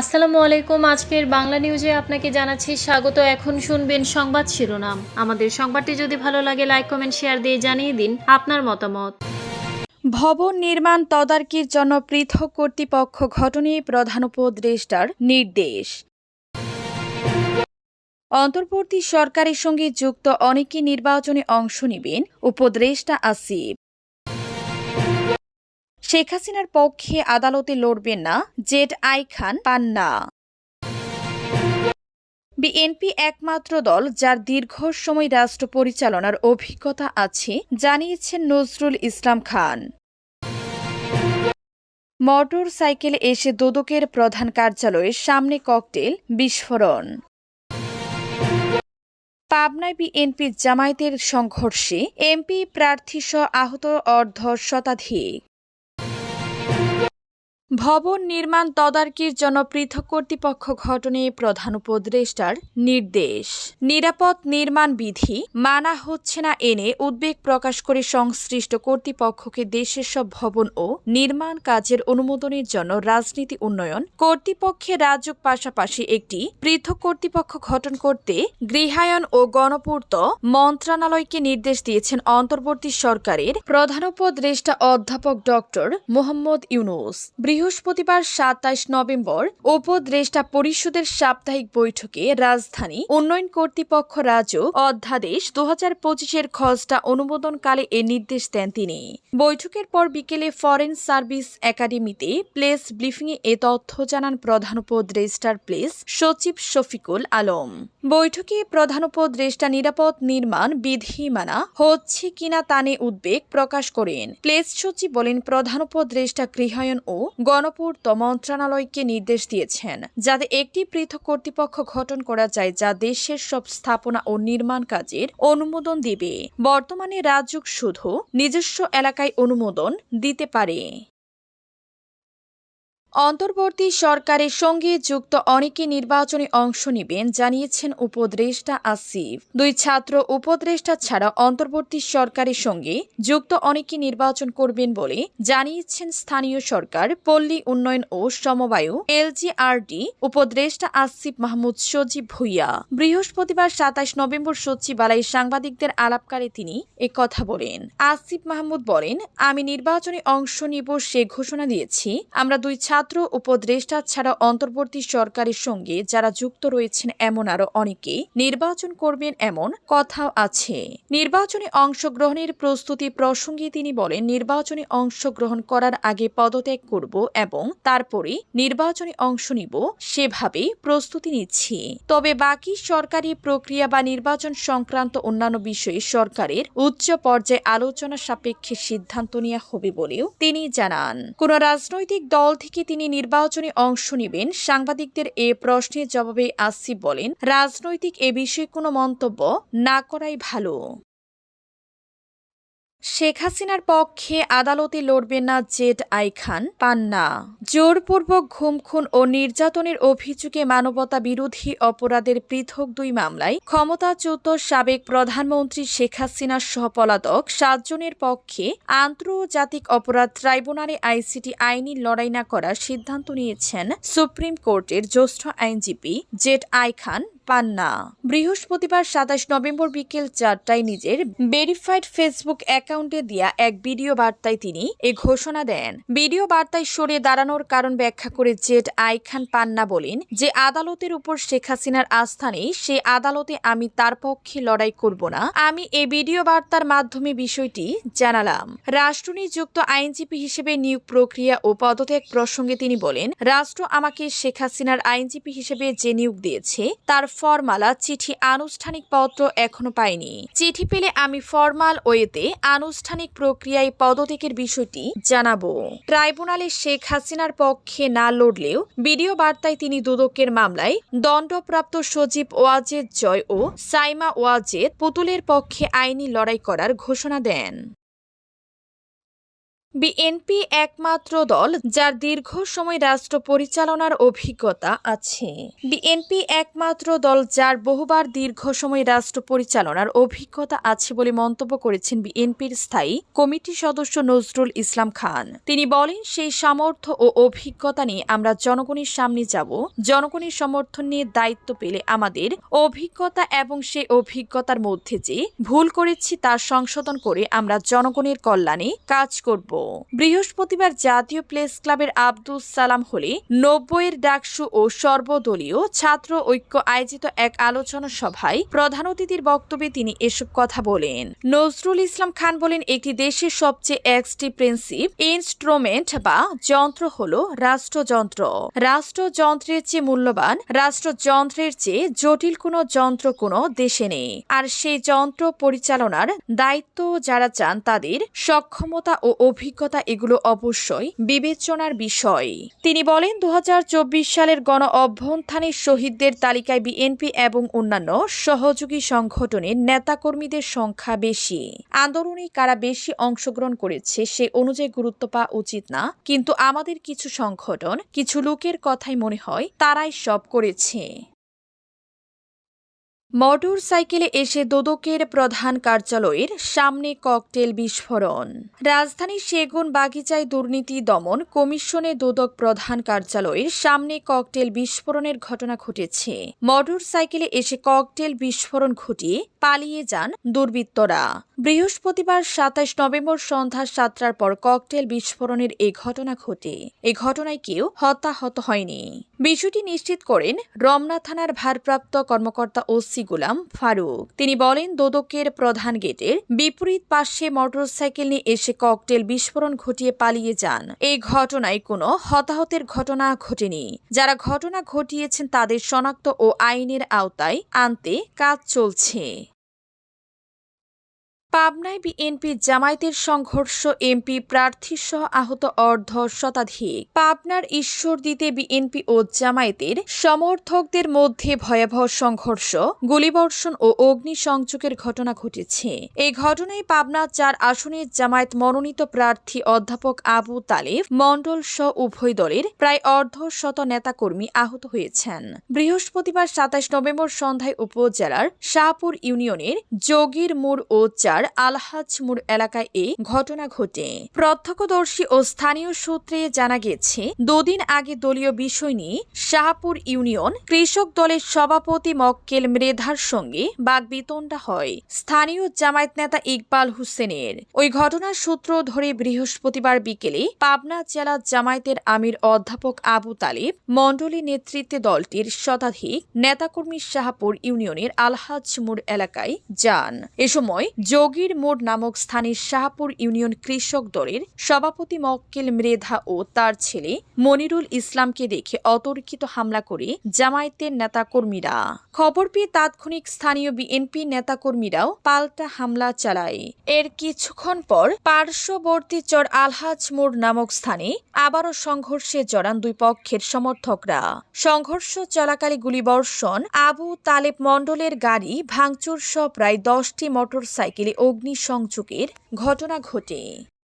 আসসালামু আলাইকুম। আজকের বাংলা নিউজে আপনাকে জানাচ্ছি স্বাগত। এখন শুনবেন সংবাদ শিরোনাম। আমাদের সংবাদটি যদি ভালো লাগে লাইক কমেন্ট শেয়ার দিয়ে জানিয়ে দিন আপনার মতামত। ভবন নির্মাণ তদারকির জন্য পৃথক কর্তৃপক্ষ গঠনে প্রধান উপদেষ্টার নির্দেশ। অন্তর্বর্তী সরকারের সঙ্গে যুক্ত অনেকে নির্বাচনে অংশ নেবেন উপদেষ্টা আসিফ। শেখ হাসিনার পক্ষে আদালতে লড়বেন না Z I Khan Panna BNP একমাত্র দল যার দীর্ঘ সময় রাষ্ট্র পরিচালনার অভিজ্ঞতা আছে, জানিয়েছেন নজরুল ইসলাম খান। মোটর সাইকেল এসে দোদকের প্রধান কার্যালয়ের সামনে ককটেল, বিস্ফোরণ। পাবনায় বিএনপি জামায়াতের সংঘর্ষে এমপি প্রার্থীসহ আহত অর্ধ শতাধিক। ভবন নির্মাণ তদারকির জন্য পৃথক কর্তৃপক্ষ গঠনে প্রধান উপদেষ্টার নির্দেশ। নিরাপদ নির্মাণ বিধি মানা হচ্ছে না এনে উদ্বেগ প্রকাশ করে সংশ্লিষ্ট কর্তৃপক্ষকে দেশের সব ভবন ও নির্মাণ কাজের অনুমোদনের জন্য রাজনীতি উন্নয়ন, কর্তৃপক্ষের রাজ্য পাশাপাশি একটি পৃথক কর্তৃপক্ষ গঠন করতে গৃহায়ন ও গণপূর্ত মন্ত্রণালয়কে নির্দেশ দিয়েছেন অন্তর্বর্তী সরকারের প্রধান উপদেষ্টা অধ্যাপক ডক্টর মোহাম্মদ ইউনুস। বৃহস্পতিবার সাতাইশ নভেম্বর উপদেষ্টা পরিষদের সাপ্তাহিক বৈঠকে রাজধানী উন্নয়ন কর্তৃপক্ষ রাজ্য অধ্যাদেশ দু হাজার পঁচিশের খসড়া অনুমোদনকালে এ নির্দেশ দেন তিনি। বৈঠকের পর বিকেলে ফরেন সার্ভিস একাডেমিতে প্লেস ব্রিফিংয়ে এ তথ্য জানান প্রধান উপদেষ্টার প্লেস সচিব শফিকুল আলম। বৈঠকে প্রধান উপদেষ্টা নিরাপদ নির্মাণ বিধি মানা হচ্ছে কিনা তা নিয়ে উদ্বেগ প্রকাশ করেন। প্লেস সচিব বলেন, প্রধান উপদেষ্টা গৃহায়ন ও গণপূর্ত মন্ত্রণালয়কে নির্দেশ দিয়েছেন যাতে একটি পৃথক কর্তৃপক্ষ গঠন করা যায় যা দেশের সব স্থাপনা ও নির্মাণ কাজের অনুমোদন দিবে। বর্তমানে রাজ্য শুধু নিজস্ব এলাকায় অনুমোদন দিতে পারে। অন্তর্বর্তী সরকারের সঙ্গে যুক্ত অনেকে নির্বাচনে অংশ নেবেন, জানিয়েছেন উপদেষ্টা আসিফ। দুই ছাত্র উপদেষ্টা ছাড়া অন্তর্বর্তী সরকারের সঙ্গে যুক্ত অনেকে নির্বাচন করবেন বলে জানিয়েছেন স্থানীয় সরকার, পল্লী উন্নয়ন ও সমবায়ু এলজিআরডি উপদেষ্টা আসিফ মাহমুদ সজীব ভুইয়া। বৃহস্পতিবার সাতাশ নভেম্বর সচিবালয়ে সাংবাদিকদের আলাপকারে তিনি কথা বলেন। আসিফ মাহমুদ বলেন, আমি নির্বাচনে অংশ নিব সে ঘোষণা দিয়েছি। আমরা দুই ছাত্র উপদেষ্টা ছাড়া অন্তর্বর্তী সরকারের সঙ্গে যারা যুক্ত রয়েছেন এমন আরও অনেকে নির্বাচন করবেন এমন কথাও আছে। নির্বাচনে অংশগ্রহণের প্রস্তুতি প্রসঙ্গে তিনি বলেন, নির্বাচনে অংশগ্রহণ করার আগে পদত্যাগ করব এবং তারপরে নির্বাচনে অংশ নিব সেভাবে প্রস্তুতি নিচ্ছি। তবে বাকি সরকারি প্রক্রিয়া বা নির্বাচন সংক্রান্ত অন্যান্য বিষয়ে সরকারের উচ্চ পর্যায়ে আলোচনা সাপেক্ষে সিদ্ধান্ত নেওয়া হবে বলেও তিনি জানান। কোন রাজনৈতিক দল থেকে তিনি নির্বাচনে অংশ নেবেন। সাংবাদিকদের এ প্রশ্নের জবাবে আসিফ বলেন, রাজনৈতিক এ বিষয়ে কোনো মন্তব্য না করাই ভালো। শেখ হাসিনার পক্ষে আদালতে লড়বেন না জেড আই খান, পান্না। জোরপূর্বক ঘুম খুন ও নির্যাতনের অভিযোগে মানবতা বিরোধী অপরাধের পৃথক দুই মামলায় ক্ষমতাচ্যুত সাবেক প্রধানমন্ত্রী শেখ হাসিনার সহপলাতক সাতজনের পক্ষে আন্তর্জাতিক অপরাধ ট্রাইব্যুনালে আইসিটি আইনি লড়াই না করার সিদ্ধান্ত নিয়েছেন সুপ্রিম কোর্টের জ্যেষ্ঠ আইনজীবী জেড আই খান পান্না বৃহস্পতিবার সাতাশ নভেম্বর বিকেল চারটায় নিজের ভেরিফাইড ফেসবুক অ্যাকাউন্টে দেয়া এক ভিডিও বার্তায় তিনি এ ঘোষণা দেন। ভিডিও বার্তায় সরে দাঁড়ানোর কারণ ব্যাখ্যা করে জেড আই খান পান্না বলেন যে আদালতের উপর শেখ হাসিনার আস্থা নেই, সে আদালতে আমি তার পক্ষে লড়াই করব না। আমি এ ভিডিও বার্তার মাধ্যমে বিষয়টি জানালাম। রাষ্ট্রনিযুক্ত আইনজীবী হিসেবে নিয়োগ প্রক্রিয়া ও পদত্যাগ প্রসঙ্গে তিনি বলেন, রাষ্ট্র আমাকে শেখ হাসিনার আইনজীবী হিসেবে যে নিয়োগ দিয়েছে, তার ফরমালা চিঠি আনুষ্ঠানিক পত্র এখনও পাইনি। চিঠি পেলে আমি ফরমাল ওয়েতে আনুষ্ঠানিক প্রক্রিয়ায় পদত্যাগের বিষয়টি জানাব। ট্রাইব্যুনালে শেখ হাসিনার পক্ষে না লড়লেও ভিডিও বার্তায় তিনি দুদকের মামলায় দণ্ডপ্রাপ্ত সজীব ওয়াজেদ জয় ও সাইমা ওয়াজেদ পুতুলের পক্ষে আইনি লড়াই করার ঘোষণা দেন। বিএনপি একমাত্র দল যার দীর্ঘ সময় রাষ্ট্র পরিচালনার অভিজ্ঞতা আছে। বিএনপি একমাত্র দল যার বহুবার দীর্ঘ সময় রাষ্ট্র পরিচালনার অভিজ্ঞতা আছে বলে মন্তব্য করেছেন বিএনপির স্থায়ী কমিটি সদস্য নজরুল ইসলাম খান। তিনি বলেন, সেই সামর্থ্য ও অভিজ্ঞতা নিয়ে আমরা জনগণের সামনে যাব। জনগণের সমর্থন নিয়ে দায়িত্ব পেলে আমাদের অভিজ্ঞতা এবং সেই অভিজ্ঞতার মধ্যে যে ভুল করেছি তার সংশোধন করে আমরা জনগণের কল্যাণে কাজ করব। বৃহস্পতিবার জাতীয় প্লেস ক্লাবের আব্দুস সালাম হলে নব্বইয়ের ডাকসু ও সর্বদলীয় ছাত্র ঐক্য আয়োজিত এক আলোচনা সভায় প্রধান অতিথির বক্তব্যে তিনি এসব কথা বলেন। নজরুল ইসলাম খান বলেন, একটি দেশের সবচেয়ে এক্সটিপ্রেন্সিভ ইনস্ট্রুমেন্ট বা যন্ত্র হল রাষ্ট্রযন্ত্র। রাষ্ট্রযন্ত্রের চেয়ে মূল্যবান, রাষ্ট্রযন্ত্রের চেয়ে জটিল কোনো যন্ত্র কোনো দেশে নেই। আর সেই যন্ত্র পরিচালনার দায়িত্ব যারা চান তাদের সক্ষমতা ও অভিজ্ঞতা এগুলো অবশ্যই বিবেচনার বিষয়। তিনি বলেন দু হাজার চব্বিশ সালের গণ অভ্যন্থানের শহীদদের তালিকায় বিএনপি এবং অন্যান্য সহযোগী সংগঠনের নেতাকর্মীদের সংখ্যা বেশি। আন্দোলনে কারা বেশি অংশগ্রহণ করেছে সে অনুযায়ী গুরুত্ব পাওয়া উচিত না, কিন্তু আমাদের কিছু সংগঠন, কিছু লোকের কথাই মনে হয়, তারাই সব করেছে। মোটর সাইকেলে এসে দোদকের প্রধান কার্যালয়ের সামনে ককটেল বিস্ফোরণ। রাজধানীর সেগুন বাগিচায় দুর্নীতি দমন কমিশনে দোদক প্রধান কার্যালয়ের সামনে ককটেল বিস্ফোরণের ঘটনা ঘটেছে। মোটর সাইকেলে এসে ককটেল বিস্ফোরণ ঘটিয়ে পালিয়ে যান দুর্বৃত্তরা। বৃহস্পতিবার সাতাশ নভেম্বর সন্ধ্যা সাতটার পর ককটেল বিস্ফোরণের এই ঘটনা ঘটে। এ ঘটনায় কেউ হতাহত হয়নি। বিষয়টি নিশ্চিত করেন রমনা থানার ভারপ্রাপ্ত কর্মকর্তা ওসি গুলাম ফারুক। তিনি বলেন, দোদকের প্রধান গেটের বিপরীত পাশে মোটরসাইকেল নিয়ে এসে ককটেল বিস্ফোরণ ঘটিয়ে পালিয়ে যান। এই ঘটনায় কোনো হতাহতের ঘটনা ঘটেনি। যারা ঘটনা ঘটিয়েছেন, তাদের শনাক্ত ও আইনের আওতায় আনতে কাজ চলছে। পাবনায় বিএনপি জামায়াতের সংঘর্ষ, এমপি প্রার্থী সহ আহত অর্ধ শতাধিক। পাবনার ঈশ্বর দিতে বিএনপি ও জামায়াতের সমর্থকদের মধ্যে ভয়াবহ সংঘর্ষ, গুলিবর্ষণ ও অগ্নিসংযোগের ঘটনা ঘটেছে। এই ঘটনায় পাবনা চার আসনের জামায়াত মনোনীত প্রার্থী অধ্যাপক আবু তালেব মণ্ডল সহ উভয় দলের প্রায় অর্ধ শত নেতাকর্মী আহত হয়েছেন। বৃহস্পতিবার সাতাশ নভেম্বর সন্ধ্যায় উপজেলার শাহপুর ইউনিয়নের যোগীর মোড় ও চার আলহাজ মোড় এলাকায় এ ঘটনা ঘটে। প্রত্যক্ষদর্শী ও স্থানীয় সূত্রে জানা গেছে, দুদিন আগে দলীয় বিষয় নিয়ে শাহপুর ইউনিয়ন কৃষক দলের সভাপতি মক্কেল মৃধার সঙ্গে বাগবিতণ্ডা হয়। স্থানীয় জামায়াত নেতা ইকবাল হোসেনের। ওই ঘটনার সূত্র ধরে বৃহস্পতিবার বিকেলে পাবনা জেলা জামায়াতের আমির অধ্যাপক আবু তালিব মণ্ডলী নেতৃত্বে দলটির শতাধিক নেতাকর্মী শাহপুর ইউনিয়নের আলহাজমুর এলাকায় যান। এ সময় যোগীর মোড় নামক স্থানে শাহপুর ইউনিয়ন কৃষক দলের সভাপতি মক্কেল মৃধা ও তার ছেলে মনিরুল ইসলামকে দেখে অতর্কিত হামলা করে জামায়াতের নেতাকর্মীরা। খবর পেয়ে তাৎক্ষণিক স্থানীয় বিএনপি নেতাকর্মীরাও পাল্টা হামলা চালায়। এর কিছুক্ষণ পর পার্শ্ববর্তী চর আলহাজ মোড় নামক স্থানে আবারও সংঘর্ষে জড়ান দুই পক্ষের সমর্থকরা। সংঘর্ষ চলাকালে গুলিবর্ষণ আবু তালেব মণ্ডলের গাড়ি ভাঙচুর সহ প্রায় দশটি মোটরসাইকেলে অগ্নিসংযোগের ঘটনা ঘটে।